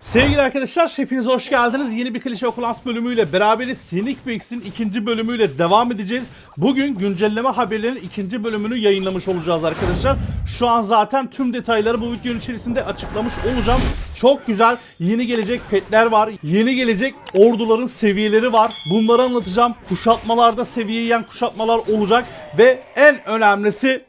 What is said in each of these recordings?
Sevgili arkadaşlar hepiniz hoş geldiniz. Yeni bir klişe okulans bölümüyle beraberiz. Sneak Peeks'in ikinci bölümüyle devam edeceğiz. Bugün güncelleme haberlerinin ikinci bölümünü yayınlamış olacağız arkadaşlar. Şu an zaten tüm detayları bu videonun içerisinde açıklamış olacağım. Çok güzel yeni gelecek petler var. Yeni gelecek orduların seviyeleri var. Bunları anlatacağım. Kuşatmalarda seviye yiyen kuşatmalar olacak. Ve en önemlisi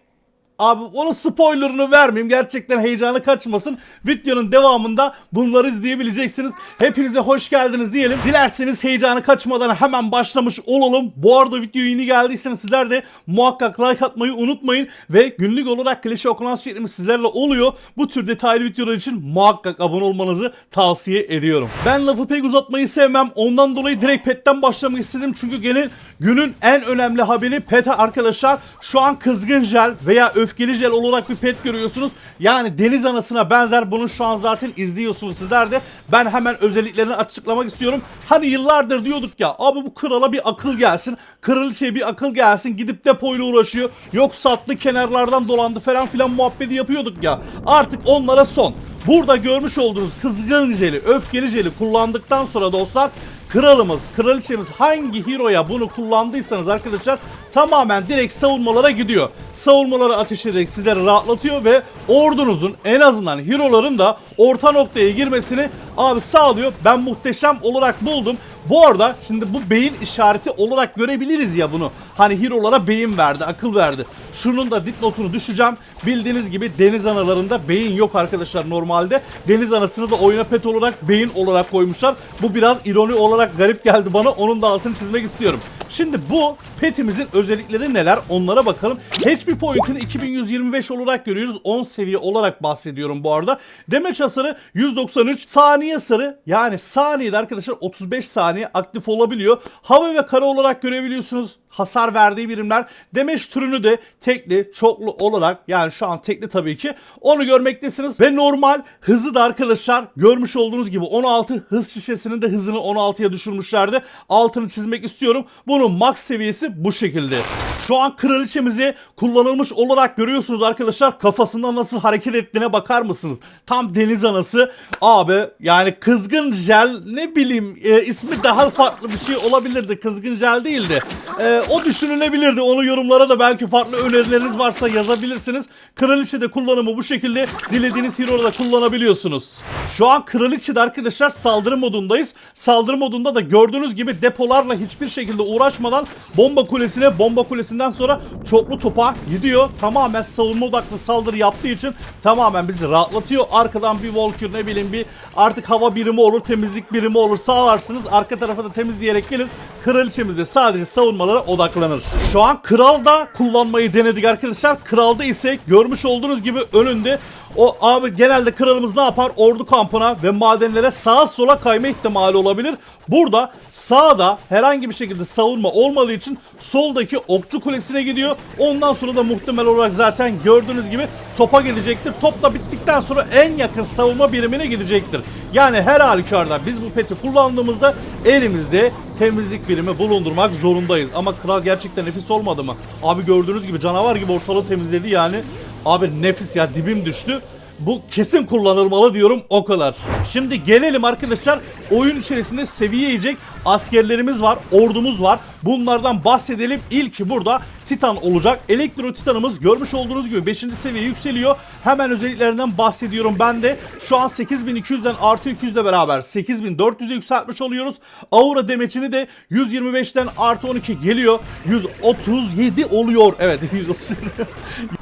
Abi onun spoilerını vermeyeyim. Gerçekten heyecanı kaçmasın. Videonun devamında bunları izleyebileceksiniz. Hepinize hoş geldiniz diyelim. Dilerseniz heyecanı kaçmadan hemen başlamış olalım. Bu arada videoya yeni geldiyseniz sizler de muhakkak like atmayı unutmayın. Ve günlük olarak klişe okunan şeklimiz sizlerle oluyor. Bu tür detaylı videolar için muhakkak abone olmanızı tavsiye ediyorum. Ben lafı pek uzatmayı sevmem. Ondan dolayı direkt petten başlamak istedim. Çünkü gelin günün en önemli haberi pet arkadaşlar. Şu an kızgın jel veya öfkeli jel olarak bir pet görüyorsunuz. Yani deniz anasına benzer bunu şu an zaten izliyorsunuz sizler de. Ben hemen özelliklerini açıklamak istiyorum. Hani yıllardır diyorduk ya abi bu krala bir akıl gelsin. Kraliçeye bir akıl gelsin. Gidip depoyla uğraşıyor. Yok sattı kenarlardan dolandı falan filan muhabbeti yapıyorduk ya. Artık onlara son. Burada görmüş olduğunuz kızgın jeli, öfkeli jeli kullandıktan sonra dostlar kralımız, kraliçemiz hangi hero'ya bunu kullandıysanız arkadaşlar tamamen direkt savunmalara gidiyor. Savunmalara ateş ederek sizleri rahatlatıyor ve ordunuzun en azından hero'ların da orta noktaya girmesini abi sağlıyor. Ben muhteşem olarak buldum. Bu arada şimdi bu beyin işareti olarak görebiliriz ya bunu. Hani hero'lara beyin verdi, akıl verdi. Şunun da dipnotunu düşeceğim. Bildiğiniz gibi deniz analarında beyin yok arkadaşlar normalde. Deniz anasını da oyuna pet olarak beyin olarak koymuşlar. Bu biraz ironi olarak garip geldi bana. Onun da altını çizmek istiyorum. Şimdi bu petimizin özellikleri neler onlara bakalım. HP point'ini 2125 olarak görüyoruz. 10 seviye olarak bahsediyorum bu arada. Damage hasarı 193. Saniye sarı yani saniyede arkadaşlar 35 saniye aktif olabiliyor. Hava ve kara olarak görebiliyorsunuz hasar verdiği birimler. Damage türünü de tekli, çoklu olarak yani şu an tekli tabii ki onu görmektesiniz. Ve normal hızı da arkadaşlar görmüş olduğunuz gibi 16 hız şişesinin de hızını 16'ya düşürmüşlerdi. Altını çizmek istiyorum. Bunun max seviyesi bu şekilde. Şu an kraliçemizi kullanılmış olarak görüyorsunuz arkadaşlar. Kafasında nasıl hareket ettiğine bakar mısınız? Tam deniz anası. Abi yani kızgın jel ne bileyim e, ismi daha farklı bir şey olabilirdi. Kızgın jel değildi. E, o düşünülebilirdi. Onu yorumlara da belki farklı önerileriniz varsa yazabilirsiniz. Kraliçede kullanımı bu şekilde dilediğiniz hero'da kullanabiliyorsunuz. Şu an kraliçede arkadaşlar saldırı modundayız. Saldırı modunda da gördüğünüz gibi depolarla hiçbir şekilde uğraşmadan bomba kulesine bomba kulesinden sonra çoklu topa gidiyor. Tamamen savunma odaklı saldırı yaptığı için tamamen bizi rahatlatıyor. Arkadan bir Valkyrie ne bileyim bir artık hava birimi olur, temizlik birimi olur sağlarsınız. Arka tarafa da temizleyerek gelir. Kraliçemiz de sadece savunmalara odaklanır. Şu an kral da kullanmayı denedik arkadaşlar. Kralda ise görmüş olduğunuz gibi önünde o abi genelde kralımız ne yapar? Ordu kampına ve madenlere sağa sola kayma ihtimali olabilir. Burada sağda herhangi bir şekilde savunma olmadığı için soldaki okçu kulesine gidiyor. Ondan sonra da muhtemel olarak zaten gördüğünüz gibi topa gelecektir. Top da bittikten sonra en yakın savunma birimine gidecektir. Yani her halükarda biz bu peti kullandığımızda elimizde temizlik birimi bulundurmak zorundayız. Ama kral gerçekten nefis olmadı mı? Abi gördüğünüz gibi canavar gibi ortalığı temizledi yani. Abi nefis ya dibim düştü. Bu kesin kullanılmalı diyorum o kadar. Şimdi gelelim arkadaşlar oyun içerisinde seviye yiyecek askerlerimiz var, ordumuz var. Bunlardan bahsedelim. İlki burada Titan olacak. Elektro Titanımız görmüş olduğunuz gibi 5. seviye yükseliyor. Hemen özelliklerinden bahsediyorum ben de. Şu an 8200'den artı 200 ile beraber 8400'e yükseltmiş oluyoruz. Aura demeçini de 125'ten artı 12 geliyor. 137 oluyor. Evet 137.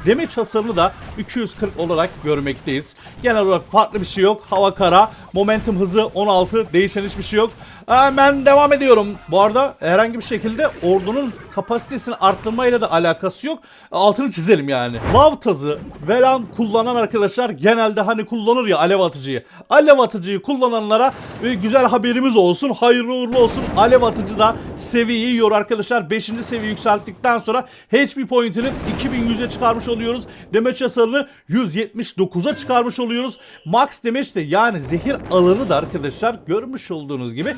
Demeç hasarını da 240 olarak görmekteyiz. Genel olarak farklı bir şey yok. Hava kara. Momentum hızı 16. Değişen hiçbir şey yok. Hemen devam ediyorum. Bu arada herhangi bir şekilde ordunun kapasitesini arttırmayla da alakası yok. Altını çizelim yani. Lav tazı Velan kullanan arkadaşlar genelde hani kullanır ya alev atıcıyı. Alev atıcıyı kullananlara bir güzel haberimiz olsun. Hayırlı uğurlu olsun. Alev atıcı da seviyeyi yiyor arkadaşlar. 5. seviye yükselttikten sonra HP point'ini 2100'e çıkarmış oluyoruz. Damage hasarını 179'a çıkarmış oluyoruz. Max damage de yani zehir alanı da arkadaşlar görmüş olduğunuz gibi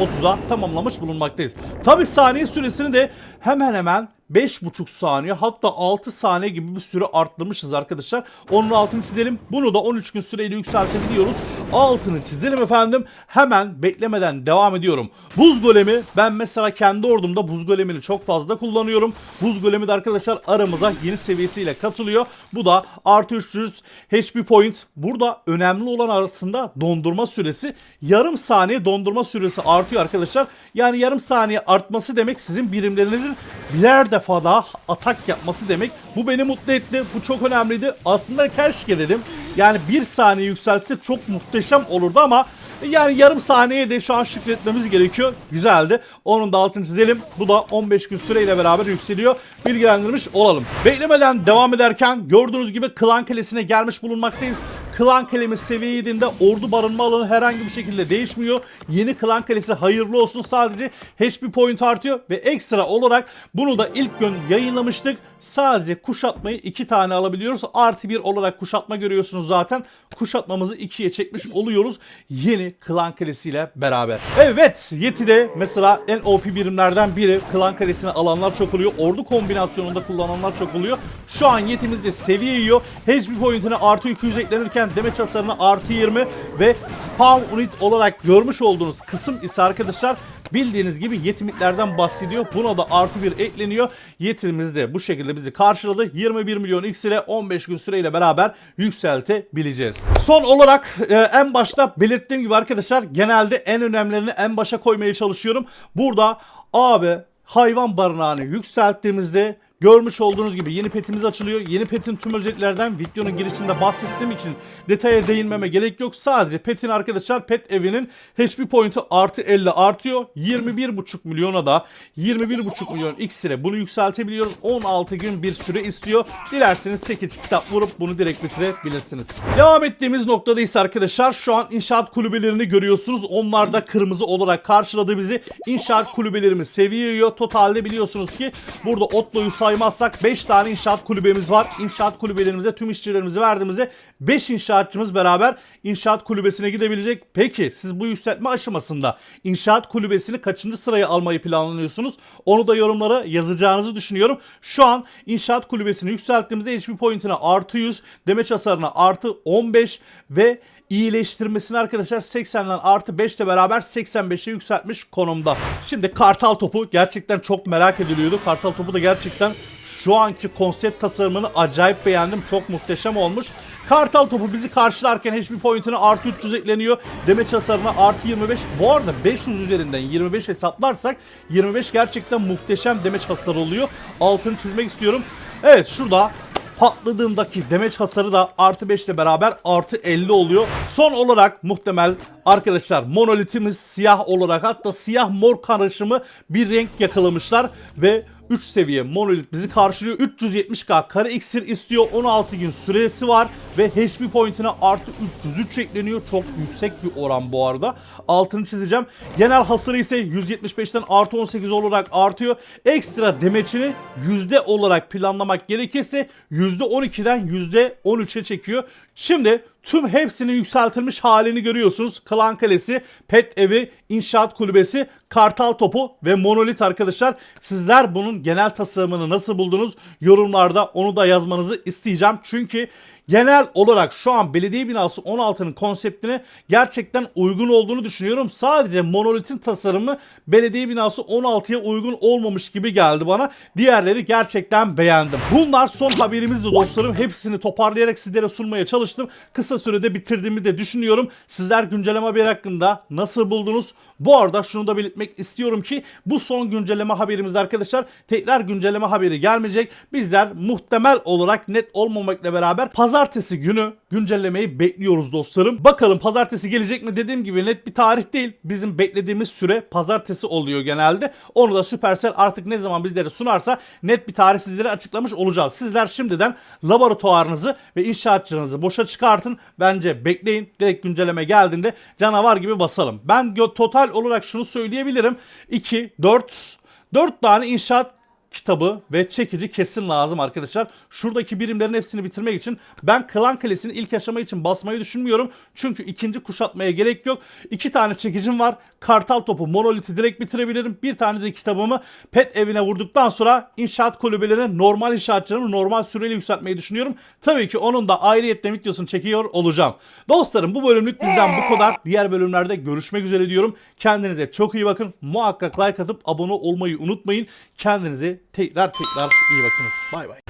130'a tamamlamış bulunmaktayız. Tabi saniye süresini de hemen hemen 5,5 saniye hatta 6 saniye gibi bir süre arttırmışız arkadaşlar. Onun altını çizelim. Bunu da 13 gün süreyle yükseltebiliyoruz. Altını çizelim efendim. Hemen beklemeden devam ediyorum. Buz golemi ben mesela kendi ordumda buz golemini çok fazla kullanıyorum. Buz golemi de arkadaşlar aramıza yeni seviyesiyle katılıyor. Bu da artı 300 HP point. Burada önemli olan arasında dondurma süresi. Yarım saniye dondurma süresi artıyor arkadaşlar. Yani yarım saniye artması demek sizin birimlerinizin birer defa daha atak yapması demek. Bu beni mutlu etti. Bu çok önemliydi. Aslında keşke dedim. Yani bir saniye yükselse çok muhteşem olurdu ama yani yarım saniyeye de şu an şükretmemiz gerekiyor. Güzeldi. Onun da altını çizelim. Bu da 15 gün süreyle beraber yükseliyor. Bilgilendirmiş olalım. Beklemeden devam ederken gördüğünüz gibi Klan Kalesi'ne gelmiş bulunmaktayız. Klan Kalemiz seviye 7'inde ordu barınma alanı herhangi bir şekilde değişmiyor. Yeni Klan Kalesi hayırlı olsun. Sadece HP point artıyor ve ekstra olarak bunu da ilk gün yayınlamıştık. Sadece kuşatmayı iki tane alabiliyoruz. Artı bir olarak kuşatma görüyorsunuz zaten. Kuşatmamızı ikiye çekmiş oluyoruz. Yeni Klan Kalesi ile beraber. Evet Yeti'de mesela en OP birimlerden biri Klan Kalesi'ni alanlar çok oluyor. Ordu kombinasyonunda kullananlar çok oluyor. Şu an Yeti'mizde seviye yiyor. HP pointine artı 200 eklenirken demeç hasarına artı 20 ve spawn unit olarak görmüş olduğunuz kısım ise arkadaşlar bildiğiniz gibi yetimitlerden bahsediyor. Buna da artı bir ekleniyor. Yetimiz de bu şekilde bizi karşıladı. 21 milyon X ile 15 gün süreyle beraber yükseltebileceğiz. Son olarak e, en başta belirttiğim gibi arkadaşlar genelde en önemlilerini en başa koymaya çalışıyorum. Burada abi hayvan barınağını yükselttiğimizde Görmüş olduğunuz gibi yeni petimiz açılıyor. Yeni petin tüm özelliklerden videonun girişinde bahsettiğim için detaya değinmeme gerek yok. Sadece petin arkadaşlar pet evinin HP point'u artı 50 artıyor. 21,5 milyona da 21,5 milyon ile bunu yükseltebiliyoruz. 16 gün bir süre istiyor. Dilerseniz çekiç kitap vurup bunu direkt bitirebilirsiniz. Devam ettiğimiz noktada ise arkadaşlar şu an inşaat kulübelerini görüyorsunuz. Onlar da kırmızı olarak karşıladı bizi. İnşaat kulübelerimiz seviye yiyor. Totalde biliyorsunuz ki burada Otlo'yu saymazsak 5 tane inşaat kulübemiz var. İnşaat kulübelerimize tüm işçilerimizi verdiğimizde 5 inşaatçımız beraber inşaat kulübesine gidebilecek. Peki siz bu yükseltme aşamasında inşaat kulübesini kaçıncı sıraya almayı planlıyorsunuz? Onu da yorumlara yazacağınızı düşünüyorum. Şu an inşaat kulübesini yükselttiğimizde HP point'ine artı 100, demeç hasarına artı 15 ve iyileştirmesini arkadaşlar 80'den artı 5 ile beraber 85'e yükseltmiş konumda. Şimdi kartal topu gerçekten çok merak ediliyordu. Kartal topu da gerçekten şu anki konsept tasarımını acayip beğendim. Çok muhteşem olmuş. Kartal topu bizi karşılarken HP point'ine artı 300 ekleniyor. Demeç hasarına artı 25. Bu arada 500 üzerinden 25 hesaplarsak 25 gerçekten muhteşem demeç hasarı oluyor. Altını çizmek istiyorum. Evet şurada patladığındaki demeç hasarı da artı 5 ile beraber artı 50 oluyor. Son olarak muhtemel arkadaşlar monolitimiz siyah olarak hatta siyah mor karışımı bir renk yakalamışlar ve 3 seviye monolit bizi karşılıyor. 370k kare iksir istiyor. 16 gün süresi var ve HP point'ine artı 303 ekleniyor. Çok yüksek bir oran bu arada. Altını çizeceğim. Genel hasarı ise 175'ten artı 18 olarak artıyor. Ekstra demeçini yüzde olarak planlamak gerekirse %12'den %13'e çekiyor. Şimdi tüm hepsinin yükseltilmiş halini görüyorsunuz. Klan Kalesi, Pet Evi, İnşaat Kulübesi, Kartal Topu ve Monolit arkadaşlar. Sizler bunun genel tasarımını nasıl buldunuz? Yorumlarda onu da yazmanızı isteyeceğim. Çünkü genel olarak şu an belediye binası 16'nın konseptine gerçekten uygun olduğunu düşünüyorum. Sadece monolitin tasarımı belediye binası 16'ya uygun olmamış gibi geldi bana. Diğerleri gerçekten beğendim. Bunlar son haberimizdi dostlarım. Hepsini toparlayarak sizlere sunmaya çalıştım. Kısa sürede bitirdiğimi de düşünüyorum. Sizler güncelleme haberi hakkında nasıl buldunuz? Bu arada şunu da belirtmek istiyorum ki bu son güncelleme haberimizde arkadaşlar tekrar güncelleme haberi gelmeyecek. Bizler muhtemel olarak net olmamakla beraber pazartesi günü güncellemeyi bekliyoruz dostlarım. Bakalım pazartesi gelecek mi dediğim gibi net bir tarih değil. Bizim beklediğimiz süre pazartesi oluyor genelde. Onu da Supercell artık ne zaman bizlere sunarsa net bir tarih sizlere açıklamış olacağız. Sizler şimdiden laboratuvarınızı ve inşaatçınızı boşa çıkartın. Bence bekleyin. Direkt güncelleme geldiğinde canavar gibi basalım. Ben total olarak şunu söyleyebilirim. 2, 4, 4 tane inşaat kitabı ve çekici kesin lazım arkadaşlar. Şuradaki birimlerin hepsini bitirmek için ben Klan Kalesi'ni ilk aşama için basmayı düşünmüyorum. Çünkü ikinci kuşatmaya gerek yok. İki tane çekicim var. Kartal topu monoliti direkt bitirebilirim. Bir tane de kitabımı pet evine vurduktan sonra inşaat kulübelerine normal inşaatçılarını normal süreli yükseltmeyi düşünüyorum. Tabii ki onun da ayrıyetten videosunu çekiyor olacağım. Dostlarım bu bölümlük bizden bu kadar. Diğer bölümlerde görüşmek üzere diyorum. Kendinize çok iyi bakın. Muhakkak like atıp abone olmayı unutmayın. Kendinize tekrar tekrar iyi bakınız. Bay bay.